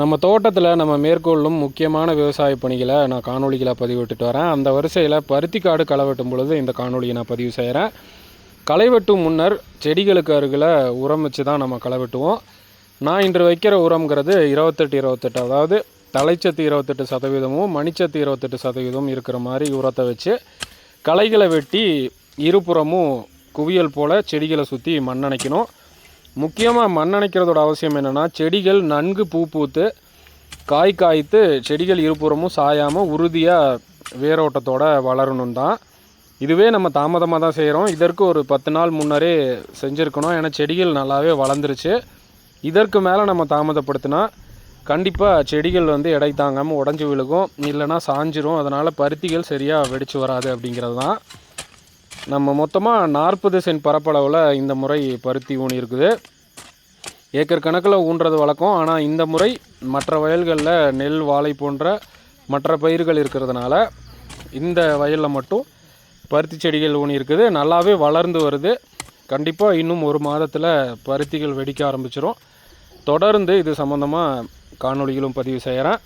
நம்ம தோட்டத்தில் நம்ம மேற்கொள்ளும் முக்கியமான விவசாய பணிகளை நான் காணொலிகளை பதிவிட்டுட்டு வரேன். அந்த வரிசையில் பருத்தி காடு களை வெட்டும் பொழுது இந்த காணொலியை நான் பதிவு செய்கிறேன் களை வெட்டும் முன்னர் செடிகளுக்கு அருகில் உரம் வச்சு தான் நம்ம களை வெட்டுவோம். நான் இன்று வைக்கிற உரம்ங்கிறது இருபத்தெட்டு இருபத்தெட்டு அதாவது தலைச்சத்து இருபத்தெட்டு சதவீதமும் மணிச்சத்து இருபத்தெட்டு சதவீதம் இருக்கிற மாதிரி உரத்தை வச்சு களைகளை வெட்டி இருபுறமும் குவியல் போல் செடிகளை சுற்றி மண்ணணைக்கணும். முக்கியமாக மண்ணணைக்கிறதோட அவசியம் என்னென்னா செடிகள் நன்கு பூ பூத்து காய் காய்த்து செடிகள் இருபுறமும் சாயாமல் உறுதியாக வேரோட்டத்தோட வளரணும் தான் இதுவே நம்ம தாமதமாக தான் செய்கிறோம் இதற்கு ஒரு பத்து நாள் முன்னரே செஞ்சுருக்கணும். ஏன்னா செடிகள் நல்லாவே வளர்ந்துருச்சு. இதற்கு மேலே நம்ம தாமதப்படுத்தினா கண்டிப்பாக செடிகள் வந்து எடை தாங்காமல் உடஞ்சி விழுகும். இல்லைன்னா சாஞ்சிரும். அதனால் பருத்திகள் சரியாக வெடிச்சு வராது அப்படிங்கிறது தான் நம்ம மொத்தமாக நாற்பது சென்ட் பரப்பளவில் இந்த முறை பருத்தி ஊனி இருக்குது ஏக்கர் கணக்கில் ஊன்றது வழக்கம். ஆனால் இந்த முறை மற்ற வயல்களில் நெல் வாழை போன்ற மற்ற பயிர்கள் இருக்கிறதுனால இந்த வயலில் மட்டும் பருத்தி செடிகள் ஊனி இருக்குது நல்லாவே வளர்ந்து வருது. கண்டிப்பாக இன்னும் ஒரு மாதத்தில் பருத்திகள் வெடிக்க ஆரம்பிச்சிடும் தொடர்ந்து இது சம்மந்தமாக காணொலிகளும் பதிவு செய்கிறேன்